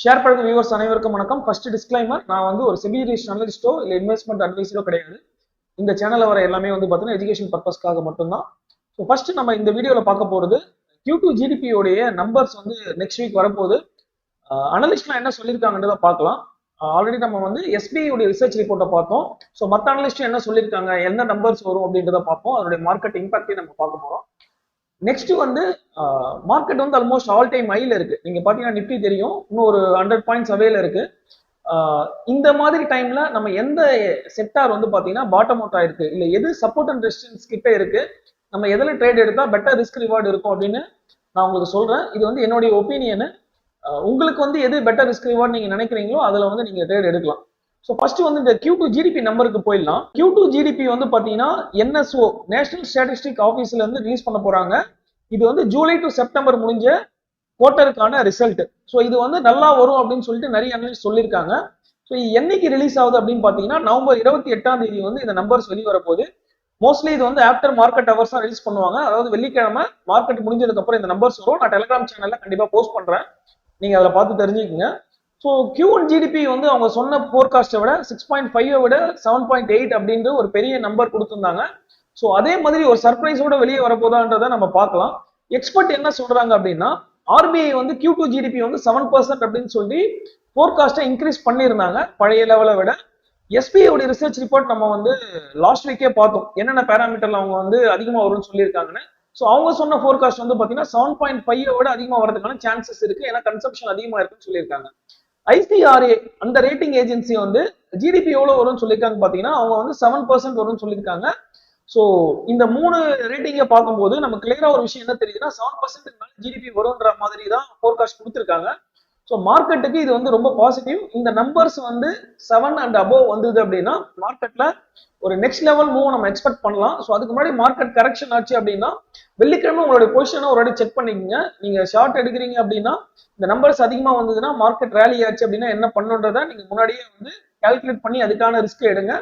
Share பண்ணுற viewers அனைவருக்கும் வணக்கம். ஃபர்ஸ்ட் டிஸ்க்ளைமர் நான் வந்து ஒரு செபி அனலிஸ்டோ இல்லை இன்வெஸ்ட்மெண்ட் அட்வைஸரோ கிடையாது. இந்த சேனலில் வர எல்லாமே வந்து பார்த்தீங்கன்னா எஜுகேஷன் பர்பஸ்க்காக மட்டும்தான். ஸோ ஃபர்ஸ்ட் நம்ம இந்த வீடியோவில் பார்க்க போகிறது கியூ டூ ஜிடிபியோடைய நம்பர்ஸ் வந்து நெக்ஸ்ட் வீக் வரப்போகுது. அனலிஸ்ட்லாம் என்ன சொல்லியிருக்காங்கன்றத பார்க்கலாம். ஆல்ரெடி நம்ம வந்து SBI உடைய ரிசர்ச் ரிப்போர்ட்டை பார்த்தோம். ஸோ மற்ற அனலிஸ்ட்டும் என்ன சொல்லியிருக்காங்க என்ன நம்பர்ஸ் வரும் அப்படின்றத பார்ப்போம். அதோட மார்க்கெட் இம்பாக்டையும் நம்ம பார்க்க போகிறோம் நெக்ஸ்ட் வந்து மார்க்கெட் வந்து ஆல்மோஸ்ட் ஆல் டைம் ஹைல இருக்கு. நீங்க பாத்தீங்கன்னா நிப்டி தெரியும். இன்னும் ஒரு ஹண்ட்ரட் பாயிண்ட்ஸ் அவேல இருக்கு. இந்த மாதிரி டைம்ல நம்ம எந்த செக்டார் வந்து பாத்தீங்கன்னா பாட்டம் அவுட் ஆயிருக்கு? இல்ல எது சப்போர்ட் அண்ட் ரெசிஸ்டன்ஸ் கிட்ட இருக்கு? நம்ம எதுல ட்ரேட் எடுத்தா பெட்டர் ரிஸ்க் ரிவார்டு இருக்கும் அப்படின்னு நான் உங்களுக்கு சொல்றேன். இது வந்து என்னுடைய ஒப்பீனியனு உங்களுக்கு வந்து எது பெட்டர் ரிஸ்க் ரிவார்டு நீங்க நினைக்கிறீங்களோ அதுல வந்து நீங்க ட்ரேட் எடுக்கலாம். ஸோ ஃபர்ஸ்ட் வந்து இந்த கியூ டூ ஜிடிபி நம்பருக்கு போயிடலாம். கியூ டூ ஜிடிபி வந்து பார்த்தீங்கன்னா என்எஸ்ஓ நேஷனல் ஸ்டாட்டிஸ்டிக் ஆஃபீஸ்ல இருந்து ரிலீஸ் பண்ண போறாங்க. இது வந்து ஜூலை டு செப்டம்பர் முடிஞ்ச குவார்ட்டருக்கான ரிசல்ட் ஸோ இது வந்து நல்லா வரும் அப்படின்னு சொல்லிட்டு நிறைய அனலிஸ்ட் சொல்லியிருக்காங்க. ஸோ என்னைக்கு ரிலீஸ் ஆகுது அப்படின்னு பார்த்தீங்கன்னா நவம்பர் இருபத்தி எட்டாம் தேதி வந்து இந்த நம்பர்ஸ் வெளியே வரப்போகுது. மோஸ்ட்லி இது வந்து ஆஃப்டர் மார்க்கெட் ஹவர்ஸ் தான் ரிலீஸ் பண்ணுவாங்க. அதாவது வெள்ளிக்கிழமை மார்க்கெட் முடிஞ்சதுக்கு அப்புறம் இந்த நம்பர்ஸ் வரும். நான் டெலிகிராம் சேனல்ல கண்டிப்பாக போஸ்ட் பண்றேன். நீங்க அதில் பார்த்து தெரிஞ்சுக்கங்க. ஸோ கியூ ஜிடிபி வந்து அவங்க சொன்ன ஃபோர்காஸ்ட்டை விட சிக்ஸ் பாயிண்ட் ஃபைவை விட செவன் பாயிண்ட் எயிட் அப்படின்ற ஒரு பெரிய நம்பர் கொடுத்துருந்தாங்க. ஸோ அதே மாதிரி ஒரு சர்ப்ரைஸோட வெளியே வரப்போதான்றதை நம்ம பார்க்கலாம். எக்ஸ்பர்ட் என்ன சொல்றாங்க அப்படின்னா ஆர்பிஐ வந்து கியூ டூ ஜிடிபி வந்து செவன் பர்சன்ட் அப்படின்னு சொல்லி ஃபோர்காஸ்ட்டை இன்க்ரீஸ் பண்ணியிருந்தாங்க பழைய லெவலை விட. SBI ரிசர்ச் ரிப்போர்ட் நம்ம வந்து லாஸ்ட் வீக்கே பார்த்தோம். என்னென்ன பேராமீட்டர்ல அவங்க வந்து அதிகமாக வரும்னு சொல்லியிருக்காங்கன்னு. ஸோ அவங்க சொன்ன ஃபோர்காஸ்ட் வந்து பார்த்தீங்கன்னா செவன் பாயிண்ட் ஃபைவ் விட அதிகமாக வரதுக்கான சான்சஸ் இருக்கு. ஏன்னா கன்சப்ஷன் அதிகமாக இருக்குன்னு சொல்லியிருக்காங்க. ஐசிஆர்ஏ அந்த ரேட்டிங் ஏஜென்சி வந்து ஜிடிபி எவ்வளோ வரும்னு சொல்லியிருக்காங்க பார்த்தீங்கன்னா அவங்க வந்து செவன் பர்சன்ட் வரும்னு சொல்லியிருக்காங்க. ஸோ இந்த மூணு ரேட்டிங்கை பார்க்கும்போது நம்ம கிளியரா ஒரு விஷயம் என்ன தெரியுதுன்னா செவன் பர்சன்ட் மேலே ஜிடிபி வரும்ன்ற மாதிரி தான் ஃபோர்காஸ்ட் கொடுத்துருக்காங்க. ஸோ மார்க்கெட்டுக்கு இது வந்து ரொம்ப பாசிட்டிவ் இந்த நம்பர்ஸ் வந்து செவன் அண்ட் அபோவ் வந்தது அப்படின்னா மார்க்கெட்ல ஒரு நெக்ஸ்ட் லெவல் மூவ் நம்ம எக்ஸ்பெக்ட் பண்ணலாம். ஸோ அதுக்கு முன்னாடி மார்க்கெட் கரெக்ஷன் ஆச்சு அப்படின்னா வெள்ளிக்கிழமை உங்களுடைய பொசிஷனை ஒரு வாட்டி செக் பண்ணிக்கங்க. நீங்க ஷார்ட் எடுக்கிறீங்க அப்படின்னா இந்த நம்பர்ஸ் அதிகமா வந்ததுன்னா மார்க்கெட் ரேலி ஆச்சு அப்படின்னா என்ன பண்ணுன்றதை நீங்க முன்னாடியே வந்து கால்குலேட் பண்ணி அதுக்கான ரிஸ்க் எடுங்க.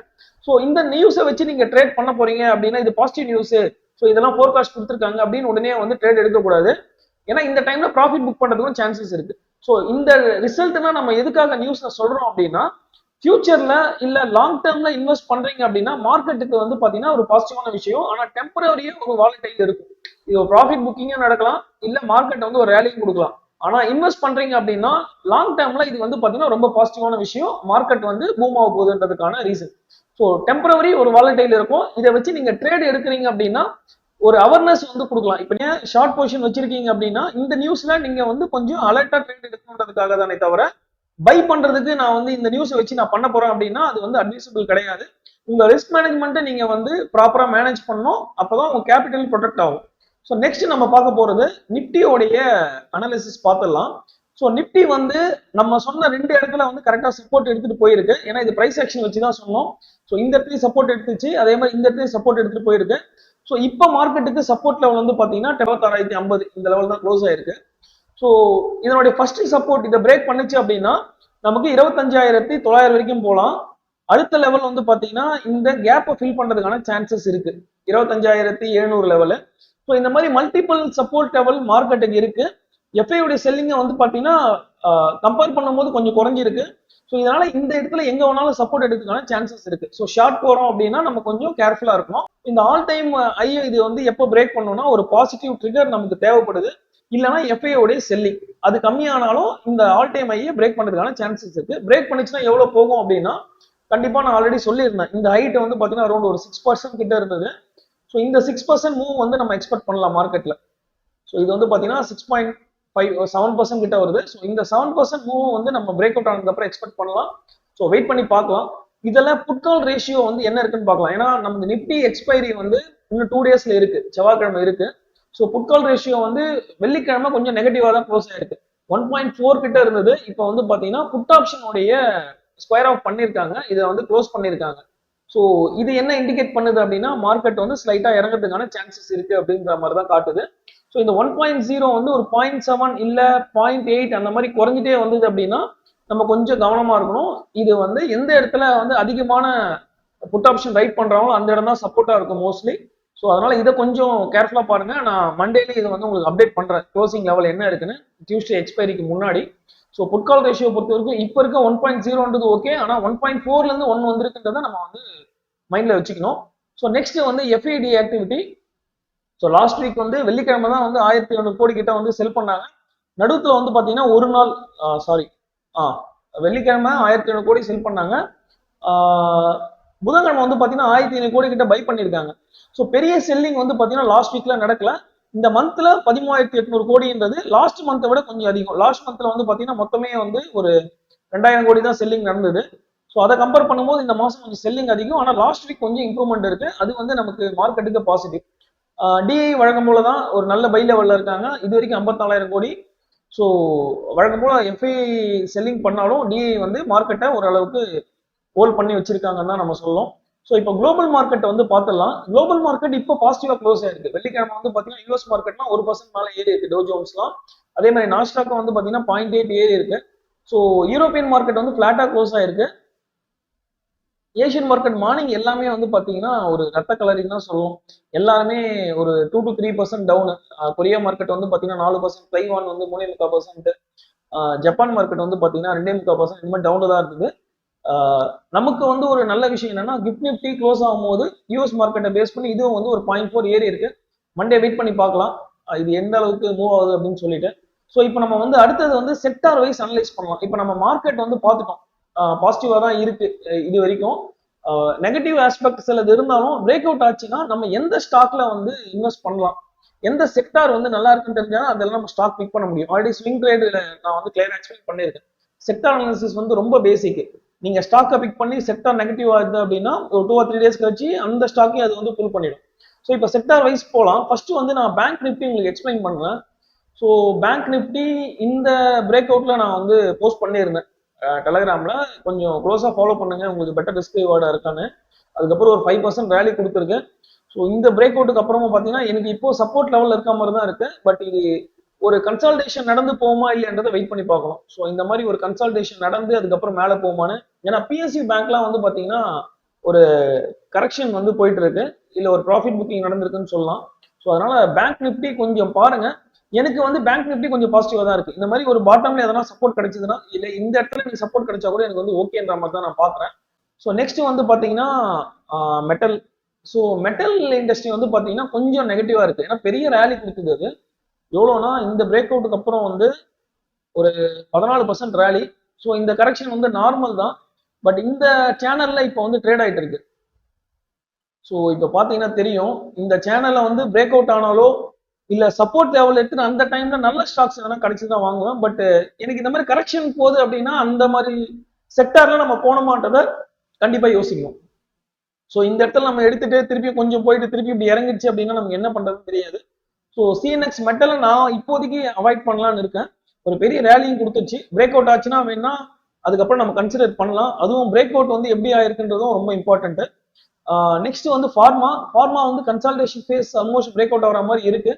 ஸோ இந்த நியூஸை வச்சு நீங்க ட்ரேட் பண்ண போறீங்க அப்படின்னா இது பாசிட்டிவ் நியூஸ் ஸோ இதெல்லாம் ஃபோர்காஸ்ட் கொடுத்துருக்காங்க அப்படின்னு உடனே வந்து ட்ரேட் எடுக்கக்கூடாது. ஏன்னா இந்த டைம்ல ப்ராஃபிட் புக் பண்றதுக்கும் சான்சஸ் இருக்கு. ஸோ இந்த ரிசல்ட்னா நம்ம எதுக்காக நியூஸ்ல சொல்றோம் அப்படின்னா ஃபியூச்சர்ல இல்ல லாங் டேர்ம்ல இன்வெஸ்ட் பண்றீங்க அப்படின்னா மார்க்கெட்டுக்கு வந்து பாத்தீங்கன்னா ஒரு பாசிட்டிவான விஷயம். ஆனா டெம்பரரியா ஒரு வாலடைல் இருக்கும். இது ஒரு ப்ராஃபிட் புக்கிங்கும் நடக்கலாம் இல்ல மார்க்கெட் வந்து ஒரு ரேலியும் கொடுக்கலாம். ஆனா இன்வெஸ்ட் பண்றீங்க அப்படின்னா லாங் டேர்ம்ல இது வந்து பாத்தீங்கன்னா ரொம்ப பாசிட்டிவான விஷயம். மார்க்கெட் வந்து பூம் ஆக போகுதுன்றதுக்கான ரீசன் ஸோ டெம்பரவரி ஒரு வாலடைல் இருக்கும். இதை வச்சு நீங்க ட்ரேட் எடுக்கிறீங்க அப்படின்னா ஒரு அவேர்னஸ் வந்து கொடுக்கலாம். இப்போ ஏன் ஷார்ட் பொசிஷன் வச்சிருக்கீங்க அப்படின்னா இந்த நியூஸ்ல நீங்க வந்து கொஞ்சம் அலர்ட்டா ட்ரேட் எடுக்கணுன்றதுக்காக தானே தவிர பை பண்றதுக்கு நான் வந்து இந்த நியூஸை வச்சு நான் பண்ண போறேன் அப்படின்னா அது வந்து அட்வைசபிள் கிடையாது. உங்க ரிஸ்க் மேனேஜ்மெண்ட்டை நீங்க வந்து ப்ராப்பரா மேனேஜ் பண்ணணும். அப்பதான் உங்க கேபிட்டல் ப்ரொடெக்ட் ஆகும். ஸோ நெக்ஸ்ட் நம்ம பார்க்க போறது நிப்டியோடைய அனாலிசிஸ் பார்த்துடலாம். ஸோ நிப்டி வந்து நம்ம சொன்ன ரெண்டு இடத்துல வந்து கரெக்டாக சப்போர்ட் எடுத்துட்டு போயிருக்கு. ஏன்னா இது பிரைஸ் ஆக்ஷன் வச்சு தான் சொன்னோம். ஸோ இந்த இடத்துலையும் சப்போர்ட் எடுத்துச்சு. அதே மாதிரி இந்த இடத்துலையும் சப்போர்ட் எடுத்துட்டு போயிருக்கு. ஸோ இப்போ மார்க்கெட்டுக்கு சப்போர்ட் லெவல் வந்து பார்த்தீங்கன்னா இருபத்தாறாயிரத்தி ஐம்பது இந்த லெவல் தான் க்ளோஸ் ஆயிருக்கு. ஸோ இதனுடைய ஃபர்ஸ்ட் சப்போர்ட் இதை பிரேக் பண்ணுச்சு அப்படின்னா நமக்கு இருபத்தஞ்சாயிரத்தி தொள்ளாயிரம் வரைக்கும் போகலாம் அடுத்த லெவல் வந்து பார்த்தீங்கன்னா இந்த கேப்பை ஃபில் பண்ணுறதுக்கான சான்சஸ் இருக்கு. இருபத்தஞ்சாயிரத்தி எழுநூறு லெவலு ஸோ இந்த மாதிரி மல்டிபிள் சப்போர்ட் லெவல் மார்க்கெட்டுக்கு இருக்கு. எஃப்ஐயுடைய செல்லிங்கை வந்து பார்த்தீங்கன்னா கம்பேர் பண்ணும்போது கொஞ்சம் குறைஞ்சிருக்கு. ஸோ இதனால இந்த இடத்துல எங்க வேணாலும் சப்போர்ட் எடுக்கிறதுக்கான சான்சஸ் இருக்கு. ஸோ ஷார்ட் போறோம் அப்படின்னா நம்ம கொஞ்சம் கேர்ஃபுல்லா இருக்கணும். இந்த ஆல் டைம் ஐ இது வந்து எப்போ பிரேக் பண்ணோம்னா ஒரு பாசிட்டிவ் ட்ரிகர் நமக்கு தேவைப்படுது. இல்லைன்னா எஃப்ஐயோடைய செல்லிங் அது கம்மியானாலும் இந்த ஆல் டைம் ஐயை பிரேக் பண்ணுறதுக்கான சான்சஸ் இருக்கு. பிரேக் பண்ணுச்சுன்னா எவ்வளோ போகும் அப்படின்னா கண்டிப்பாக நான் ஆல்ரெடி சொல்லியிருந்தேன். இந்த ஹைட் வந்து பார்த்தீங்கன்னா அரௌண்ட் ஒரு சிக்ஸ் பர்சன்ட் கிட்ட இருந்தது. ஸோ இந்த சிக்ஸ் பர்சன்ட் மூவ் வந்து நம்ம எக்ஸ்பெக்ட் பண்ணலாம் மார்க்கெட்ல ஸோ இது வந்து பார்த்தீங்கன்னா six point five seven percent கிட்ட வருது. ஸோ இந்த செவன் பர்சன்ட் மூவ் வந்து நம்ம பிரேக் அவுட் ஆனதுக்கப்புறம் எக்ஸ்பெக்ட் பண்ணலாம். ஸோ வெயிட் பண்ணி பார்க்கலாம். இதெல்லாம் புட்கால் ரேஷியோ வந்து என்ன இருக்குன்னு பார்க்கலாம். ஏன்னா நமக்கு நிப்டி எக்ஸ்பைரி வந்து இன்னும் டூ டேஸ்ல இருக்கு. செவ்வாய்க்கிழமை இருக்கு. ஸோ புட்கால் ரேஷியோ வந்து வெள்ளிக்கிழமை கொஞ்சம் நெகட்டிவா தான் க்ளோஸ் ஆயிருக்கு. ஒன் பாயிண்ட் ஃபோர் கிட்ட இருந்தது. இப்போ வந்து பாத்தீங்கன்னா புட் ஆப்ஷனுடைய ஸ்கொயர் ஆஃப் பண்ணியிருக்காங்க இதை வந்து க்ளோஸ் பண்ணியிருக்காங்க ஸோ இது என்ன இண்டிகேட் பண்ணுது அப்படின்னா மார்க்கெட் வந்து ஸ்லைட்டா இறங்குறதுக்கான சான்சஸ் இருக்கு அப்படின்ற மாதிரி தான் காட்டுது. ஸோ இந்த ஒன் பாயிண்ட் ஜீரோ வந்து ஒரு பாயிண்ட் செவன் இல்ல பாயிண்ட் எயிட் அந்த மாதிரி குறைஞ்சிட்டே வந்தது அப்படின்னா நம்ம கொஞ்சம் கவனமா இருக்கணும். இது வந்து எந்த இடத்துல வந்து அதிகமான புட் ஆப்ஷன் ரைட் பண்றாங்களோ அந்த இடம் தான் சப்போர்ட்டா இருக்கும் மோஸ்ட்லி ஸோ அதனால இதை கொஞ்சம் கேர்ஃபுல்லா பாருங்க. நான் மண்டேலேயே இதை வந்து உங்களுக்கு அப்டேட் பண்றேன். க்ளோசிங் லெவல் என்ன இருக்குன்னு. டியூஸ்டே எக்ஸ்பைரிக்கு முன்னாடி. ஸோ புட்கால் ரேஷியோ பொறுத்த வரைக்கும் இப்போ இருக்க ஒன் பாயிண்ட் ஜீரோன்றது ஓகே ஆனால் ஒன் பாயிண்ட் ஃபோர்லேருந்து ஒன் வந்திருக்குன்றதை நம்ம வந்து மைண்டில் வச்சுக்கணும். ஸோ நெக்ஸ்ட் வந்து FID activity so last week வந்து வெள்ளிக்கிழமை தான் வந்து ஆயிரத்தி எழுநூறு கோடி கிட்ட வந்து செல் பண்ணாங்க. நடுவில் வந்து பார்த்தீங்கன்னா ஒரு நாள் சாரி ஆ வெள்ளிக்கிழமை ஆயிரத்தி ஐநூறு கோடி செல் பண்ணாங்க. புதன்கிழமை வந்து பார்த்தீங்கன்னா ஆயிரத்தி ஐநூறு கோடி கிட்ட பை பண்ணியிருக்காங்க. ஸோ பெரிய செல்லிங் வந்து பார்த்தீங்கன்னா லாஸ்ட் வீக்ல நடக்கல. இந்த மந்த்ல பதிமூவாயிரத்தி எட்நூறு கோடின்றது லாஸ்ட் மந்த்தை விட கொஞ்சம் அதிகம். லாஸ்ட் மந்த்ல வந்து பார்த்தீங்கன்னா மொத்தமே வந்து ஒரு ரெண்டாயிரம் கோடி தான் செல்லிங் நடந்தது. ஸோ அதை கம்பேர் பண்ணும்போது இந்த மாசம் கொஞ்சம் செல்லிங் அதிகம். ஆனால் லாஸ்ட் வீக் கொஞ்சம் இம்ப்ரூவ்மெண்ட் இருக்கு. அது வந்து நமக்கு மார்க்கெட்டுக்கு பாசிட்டிவ் டிஐ வழக்கம் போல தான் ஒரு நல்ல பை லெவல்ல இருக்காங்க. இது வரைக்கும் ஐம்பத்தாலாயிரம் கோடி. ஸோ வழக்கம் போல் எஃப்ஐ செல்லிங் பண்ணாலும் டிஐ வந்து மார்க்கெட்டை ஓரளவுக்கு ஹோல்ட் பண்ணி வச்சிருக்காங்கன்னு தான் நம்ம சொல்லலாம் ஸோ இப்போ குளோபல் மார்க்கெட் வந்து பார்த்துடலாம். குளோபல் மார்க்கெட் இப்போ பாசிட்டிவாக க்ளோஸ் ஆயிருக்கு. வெள்ளிக்கிழமை வந்து பார்த்தீங்கன்னா யூஎஸ் மார்க்கெட்லாம் ஒரு பர்சன்ட் மேலே ஏறி இருக்கு. டோ ஜோன்ஸ்லாம் அதே மாதிரி நாஸ்டாக்கும் வந்து பார்த்தீங்கன்னா பாயிண்ட் எயிட் ஏறி இருக்கு. ஸோ யூரோப்பியன் மார்க்கெட் வந்து ஃபிளாட்டாக க்ளோஸ் ஆயிருக்கு. ஏஷியன் மார்க்கெட் மார்னிங் எல்லாமே வந்து பார்த்தீங்கன்னா ஒரு ரத்த கலரிங் தான் சொல்லுவோம். எல்லாருமே ஒரு two to three percent down Korea market வந்து பார்த்தீங்கன்னா நாலு பர்சன்ட் தைவான் வந்து மூணே முக்கால் பர்சன்ட் ஜப்பான் மார்க்கெட் வந்து பார்த்தீங்கன்னா ரெண்டே முக்கால் பர்சன்ட் இந்த மாதிரி டவுனில் தான் இருந்தது நமக்கு வந்து ஒரு நல்ல விஷயம் என்னன்னா கிஃப்ட் நிஃப்டி க்ளோஸ் ஆகும்போது யூஎஸ் மார்க்கெட்டை பேஸ் பண்ணி இதுவும் வந்து ஒரு பாயிண்ட் ஃபோர் ஏறி இருக்கு. மண்டே வெயிட் பண்ணி பார்க்கலாம். இது எந்த அளவுக்கு மூவ் ஆகுது அப்படின்னு சொல்லிட்டு. ஸோ இப்போ நம்ம வந்து அடுத்தது வந்து செக்டார் வைஸ் அனலைஸ் பண்ணலாம். இப்போ நம்ம மார்க்கெட் வந்து பார்த்துட்டோம். பாசிட்டிவா தான் இருக்கு இது வரைக்கும். நெகட்டிவ் ஆஸ்பெக்ட் சிலது இருந்தாலும் பிரேக் அவுட் ஆச்சுன்னா நம்ம எந்த ஸ்டாக்ல வந்து இன்வெஸ்ட் பண்ணலாம்? எந்த செக்டார் வந்து நல்லா இருக்குன்னு தெரிஞ்சா அதெல்லாம் நம்ம ஸ்டாக் பிக் பண்ண முடியும். ஆல்ரெடி ஸ்விங் ட்ரேடு நான் வந்து கிளியர் எக்ஸ்பிளைன் பண்ணியிருக்கேன். செக்டார் அனாலிசிஸ் வந்து ரொம்ப பேசிக் நீங்க ஸ்டாக்கை பிக் பண்ணி செக்டார் நெகட்டிவ் ஆகுது அப்படின்னா ஒரு டூ ஆர் த்ரீ டேஸ் கழிச்சு அந்த ஸ்டாக்கையும் அது வந்து புல் பண்ணிடும். ஸோ இப்போ செக்டார் வைஸ் போகலாம் ஃபர்ஸ்ட் வந்து நான் பேங்க் நிஃப்டி உங்களுக்கு எக்ஸ்பிளைன் பண்ணுறேன். ஸோ பேங்க் நிஃப்டி இந்த பிரேக் அவுட்ல நான் வந்து போஸ்ட் பண்ணியிருந்தேன். டெலகிராம்ல கொஞ்சம் க்ளோஸாக ஃபாலோ பண்ணுங்க. உங்களுக்கு பெட்டர் ரிஸ்க் ரிவார்டா இருக்கான்னு. அதுக்கப்புறம் ஒரு ஃபைவ் பர்சன்ட் ரேலி கொடுத்துருக்கேன். ஸோ இந்த பிரேக் அவுட்டுக்கு அப்புறமா பார்த்தீங்கன்னா எனக்கு இப்போ சப்போர்ட் லெவலில் இருக்க மாதிரி தான் இருக்கு. பட் இது ஒரு கன்சல்டேஷன் நடந்து போகுமா இல்லைன்றதை வெயிட் பண்ணி பார்க்கணும். ஸோ இந்த மாதிரி ஒரு கன்சல்டேஷன் நடந்து அதுக்கப்புறம் மேலே போகுமான்னு. ஏன்னா பிஎஸ்சி பேங்க்லாம் வந்து பார்த்தீங்கன்னா ஒரு கரெக்ஷன் வந்து போயிட்டு இருக்கு. இல்லை ஒரு ப்ராஃபிட் புக்கிங் நடந்திருக்குன்னு சொல்லலாம். ஸோ அதனால பேங்க் நிஃப்டி கொஞ்சம் பாருங்க. எனக்கு வந்து பேங்க் நிஃப்டி கொஞ்சம் பாசிட்டிவா தான் இருக்கு. இந்த மாதிரி ஒரு பாட்டம்ல எதனா சப்போர்ட் கிடைச்சதுன்னா இல்ல இந்த இடத்துல எனக்கு சப்போர்ட் கிடைச்சா கூட எனக்கு வந்து ஓகேன்ற மாதிரி தான் நான் பாக்குறேன். ஸோ நெக்ஸ்ட் வந்து பாத்தீங்கன்னா மெட்டல் ஸோ மெட்டல் இண்டஸ்ட்ரி வந்து பாத்தீங்கன்னா கொஞ்சம் நெகட்டிவா இருக்கு. ஏன்னா பெரிய ரேலி கொடுத்தது அது. எவ்வளோனா இந்த பிரேக் அவுட்டுக்கு அப்புறம் வந்து ஒரு பதினாலு பர்சன்ட் ரேலி ஸோ இந்த கரெக்ஷன் வந்து நார்மல் தான். பட் இந்த சேனல்ல இப்போ வந்து ட்ரேட் ஆயிட்டு இருக்கு. ஸோ இப்போ பார்த்தீங்கன்னா தெரியும் இந்த சேனல்ல வந்து பிரேக் அவுட் ஆனாலோ இல்ல சப்போர்ட் லெவல் எடுத்து அந்த டைம்ல நல்ல ஸ்டாக்ஸ் எதனா கிடைச்சு தான் வாங்குவேன். பட் எனக்கு இந்த மாதிரி கரெக்ஷன் போகுது அப்படின்னா அந்த மாதிரி செக்டார்ல நம்ம போன மாட்டதை கண்டிப்பா யோசிக்கணும். ஸோ இந்த இடத்துல நம்ம எடுத்துட்டு திருப்பி கொஞ்சம் போயிட்டு திருப்பி இப்படி இறங்கிடுச்சு அப்படின்னா நமக்கு என்ன பண்றதுன்னு தெரியாது. ஸோ சிஎன்எக்ஸ் மெட்டலை நான் இப்போதைக்கு அவாய்ட் பண்ணலாம்னு இருக்கேன். ஒரு பெரிய ரேலியும் கொடுத்துச்சு. பிரேக் அவுட் ஆச்சுன்னா வேணா அதுக்கப்புறம் நம்ம கன்சிடர் பண்ணலாம். அதுவும் பிரேக் அவுட் வந்து எப்படி ஆயிருக்குன்றதும் ரொம்ப இம்பார்ட்டன்ட் நெக்ஸ்ட் வந்து ஃபார்மா ஃபார்மா வந்து consultation phase almost break out ஆகிற மாதிரி இருக்கு.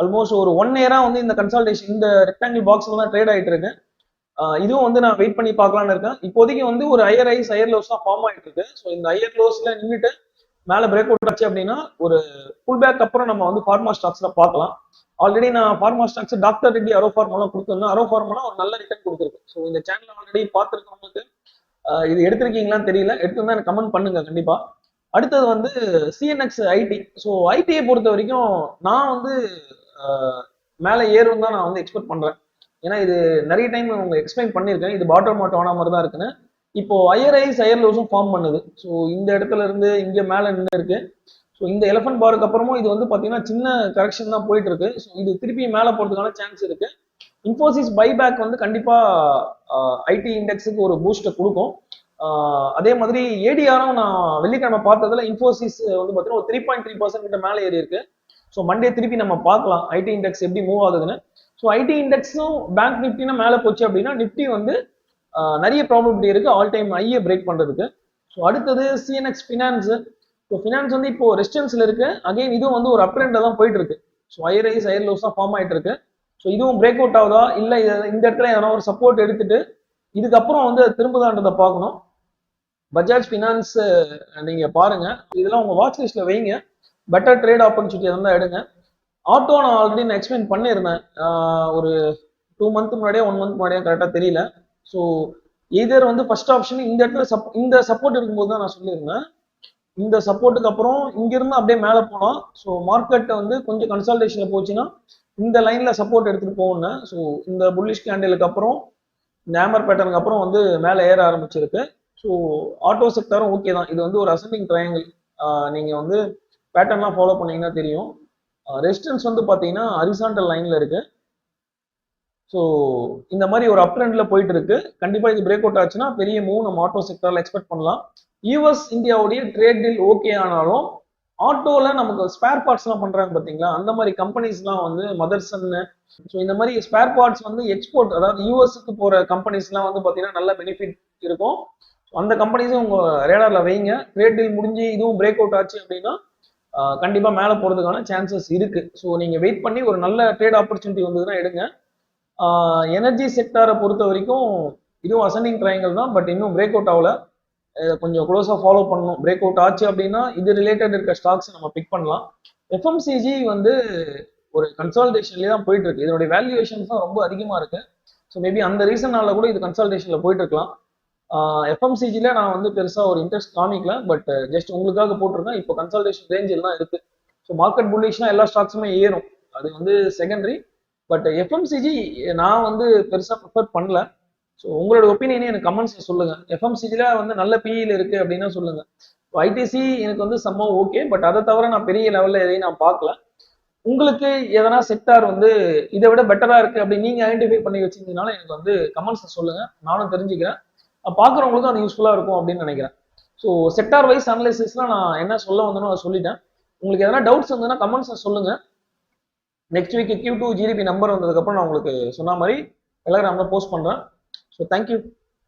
ஆல்மோஸ்ட் ஒரு ஒன் இயரா வந்து இந்த கன்சல்டேஷன் இந்த ரெக்டாங்கிள் பாக்ஸ்ல தான் ட்ரேட் ஆயிட்டு இருக்கு. இதுவும் வந்து நான் வெயிட் பண்ணி பார்க்கலாம்னு இருக்கேன். இப்போதைக்கு வந்து ஒரு ஹையர் ஐஸ் ஹையர் லோஸ் தான் ஃபார்ம் ஆயிட்டு இருக்கு. ஸோ இந்த ஹையர் லோஸ்ல நின்றுட்டு மேல பிரேக் அவுட் ஆச்சு அப்படின்னா ஒரு புல் பேக் அப்புறம் நம்ம வந்து ஃபார்மா ஸ்டாக்ஸ்ல பார்க்கலாம். ஆல்ரெடி நான் ஃபார்மா ஸ்டாக்ஸ் டாக்டர் ரெட்டி அரோ ஃபார்மெல்லாம் கொடுத்துருந்தேன். அரோ ஃபார்மெல்லாம் ஒரு நல்ல ரிட்டர்ன் கொடுத்துருக்கு. ஸோ இந்த சேனல் ஆல்ரெடி பார்த்துருக்கவங்களுக்கு இது எடுத்திருக்கீங்களான்னு தெரியல. எடுத்திருந்தா எனக்கு கமெண்ட் பண்ணுங்க கண்டிப்பா. அடுத்தது வந்து சிஎன்எக்ஸ் ஐடி ஸோ ஐடியை பொறுத்த வரைக்கும் நான் வந்து மேலே ஏறும் தான் நான் வந்து எக்ஸ்பெக்ட் பண்ணுறேன் ஏன்னா இது நிறைய டைம் உங்க எக்ஸ்பிளைன் பண்ணியிருக்கேன். இது பாட்டம் மாட்டம் ஆன மாதிரி தான் இருக்குன்னு. இப்போ ஹையர் ஐஸ் ஹையர் லோஸும் ஃபார்ம் பண்ணுது. ஸோ இந்த இடத்துல இருந்து இங்கே மேலே நின்று இருக்கு. ஸோ இந்த எலஃபன்ட் பாருக்கு அப்புறமும் இது வந்து பார்த்தீங்கன்னா சின்ன கரெக்ஷன் தான் போயிட்டு இருக்கு. ஸோ இது திருப்பி மேலே போகிறதுக்கான சான்ஸ் இருக்கு. இன்ஃபோசிஸ் பைபேக் வந்து கண்டிப்பாக ஐடி இண்டெக்ஸுக்கு ஒரு பூஸ்ட்டை கொடுக்கும். அதே மாதிரி ஏடிஆரும் நான் வெள்ளிக்கிழமை பார்த்ததுல இன்ஃபோசிஸ் வந்து பார்த்தீங்கன்னா ஒரு த்ரீ பாயிண்ட் த்ரீ பர்சன்ட் கிட்ட மேலே ஏறி இருக்கு ஸோ மண்டே திருப்பி நம்ம பார்க்கலாம். ஐடி இண்டெக்ஸ் எப்படி மூவ் ஆகுதுன்னு. ஸோ ஐடி இண்டெக்ஸும் பேங்க் நிஃப்டினா மேலே போச்சு அப்படின்னா நிஃப்டி வந்து நிறைய ப்ராபபிலிட்டி இருக்கு. ஆல் டைம் ஐயை பிரேக் பண்றதுக்கு. ஸோ அடுத்தது சிஎன்எக்ஸ் ஃபினான்ஸு ஸோ ஃபினான்ஸ் வந்து இப்போ ரெஸ்டன்ஸ்ல இருக்கு. அகைன் இதுவும் வந்து ஒரு அப்ரெண்டில் தான் போயிட்டு இருக்கு. So higher highs higher lows தான் ஃபார்ம் ஆகிட்டு இருக்கு. ஸோ இதுவும் பிரேக் அவுட் ஆகுதா? இல்லை இந்த இடத்துல எதனா ஒரு சப்போர்ட் எடுத்துட்டு இதுக்கப்புறம் வந்து திரும்புதான்றதை பார்க்கணும். பஜாஜ் ஃபினான்ஸ் நீங்க பாருங்க. இதெல்லாம் உங்க வாட்ச் லிஸ்ட்ல வைங்க. பெட்டர் ட்ரேட் ஆப்பர்ச்சுனிட்டி இருந்தால் எடுங்க. ஆட்டோ நான் ஆல்ரெடி நான் எக்ஸ்பிளைன் பண்ணியிருந்தேன். ஒரு டூ மந்த் முன்னாடியே ஒன் மந்த் முன்னாடியே கரெக்டாக தெரியல. ஸோ எதர் வந்து ஃபர்ஸ்ட் ஆப்ஷன் இந்த இடத்துல சப் இந்த சப்போர்ட் இருக்கும்போது தான் நான் சொல்லியிருந்தேன். இந்த சப்போர்ட்டுக்கு அப்புறம் இங்கிருந்து அப்படியே மேலே போனோம் ஸோ மார்க்கெட்டை வந்து கொஞ்சம் கன்சல்டேஷனில் போச்சுன்னா இந்த லைனில் சப்போர்ட் எடுத்துகிட்டு போகணும் ஸோ இந்த புல்லிஷ் கேண்டலுக்கு அப்புறம் இந்த பேட்டர்னுக்கு அப்புறம் வந்து மேலே ஏற ஆரம்பிச்சிருக்கு. ஸோ ஆட்டோ செக்டரும் ஓகே தான். இது வந்து ஒரு அசெண்டிங் ட்ரையாங்கிள் நீங்கள் வந்து பேட்டர்ன்லாம் ஃபாலோ பண்ணீங்கன்னா தெரியும். ரெசிஸ்டன்ஸ் வந்து பார்த்தீங்கன்னா ஹரிசாண்டல் லைனில் இருக்கு. ஸோ இந்த மாதிரி ஒரு அப் ட்ரெண்டில் போயிட்டு இருக்கு. கண்டிப்பாக இது பிரேக் அவுட் ஆச்சுன்னா பெரிய மூவ் நம்ம ஆட்டோ செக்டரில் எக்ஸ்பெக்ட் பண்ணலாம். யூஎஸ் இந்தியாவுடைய ட்ரேட் டீல் ஓகே ஆனாலும் ஆட்டோவில் நமக்கு ஸ்பேர் பார்ட்ஸ்லாம் பண்ணுறாங்க பார்த்தீங்களா? அந்த மாதிரி கம்பெனிஸ்லாம் வந்து மதர்சன்னு ஸோ இந்த மாதிரி ஸ்பேர் பார்ட்ஸ் வந்து எக்ஸ்போர்ட் அதாவது யூஎஸ்க்கு போகிற கம்பெனிஸ்லாம் வந்து பார்த்தீங்கன்னா நல்ல பெனிஃபிட் இருக்கும். அந்த கம்பெனிஸும் உங்கள் ரேடாரில் வைங்க. ட்ரேட் டீல் முடிஞ்சு இதுவும் பிரேக் அவுட் ஆச்சு அப்படின்னா கண்டிப்பாக கண்டிப்பா மேல போறதுக்கான சான்சஸ் இருக்கு. ஸோ நீங்க வெயிட் பண்ணி ஒரு நல்ல ட்ரேட் ஆப்பர்ச்சுனிட்டி வந்ததுன்னா எடுங்க. எனர்ஜி செக்டாரை பொறுத்த வரைக்கும் இதுவும் அசண்டிங் ட்ரையாங்கல் தான். பட் இன்னும் பிரேக் அவுட் ஆகல. இதை கொஞ்சம் க்ளோஸாக ஃபாலோ பண்ணணும். பிரேக் அவுட் ஆச்சு அப்படின்னா இது ரிலேட்டட் இருக்க ஸ்டாக்ஸ் நம்ம பிக் பண்ணலாம். எஃப்எம்சிஜி வந்து ஒரு கன்சல்டேஷன்லேயே தான் போயிட்டு இருக்கு. இதனுடைய வேல்யூவேஷன்ஸ் தான் ரொம்ப அதிகமாக இருக்கு. ஸோ மேபி அந்த ரீசனால கூட இது கன்சல்டேஷனில் போயிட்டு இருக்கலாம். எஃப்எம்சிஜியில் நான் வந்து பெருசாக ஒரு இன்ட்ரெஸ்ட் காமிக்கல பட் ஜஸ்ட் உங்களுக்காக போட்டிருக்கேன். இப்போ கன்சல்டேஷன் ரேஞ்சில் தான் இருக்கு. ஸோ மார்க்கெட் புல்லிஷ்னா எல்லா ஸ்டாக்ஸுமே ஏறும். அது வந்து செகண்டரி பட் எஃப்எம்சிஜி நான் வந்து பெருசாக ப்ரிஃபர் பண்ணல. ஸோ உங்களோட ஒப்பீனியனே எனக்கு கமெண்ட்ஸ் சொல்லுங்க. எஃப்எம்சிஜியில் வந்து நல்ல பிஇல இருக்கு அப்படின்னா சொல்லுங்க. ஐடிசி எனக்கு வந்து செம்ம ஓகே பட் அதை தவிர நான் பெரிய லெவலில் எதையும் நான் பார்க்கல. உங்களுக்கு எதனா செக்டார் வந்து இதை விட பெட்டரா இருக்கு அப்படி நீங்க ஐடென்டிஃபை பண்ணி வச்சிருந்தீங்கனால எனக்கு வந்து கமெண்ட்ஸ் சொல்லுங்க. நானும் தெரிஞ்சுக்கிறேன். பார்க்குறவங்களுக்கும் அது யூஸ்ஃபுல்லாக இருக்கும் அப்படின்னு நினைக்கிறேன். ஸோ செக்டார் வைஸ் அனலைசிஸ்லாம் நான் என்ன சொல்ல வந்தேனோ அதை சொல்லிட்டேன். உங்களுக்கு எதனா டவுட்ஸ் இருந்ததுன்னா கமெண்ட்ஸ் சொல்லுங்க. Next week Q two GDP number வந்ததுக்கப்புறம் நான் உங்களுக்கு சொன்ன மாதிரி டெலகிராமில் போஸ்ட் பண்ணுறேன் ஸோ தேங்க்யூ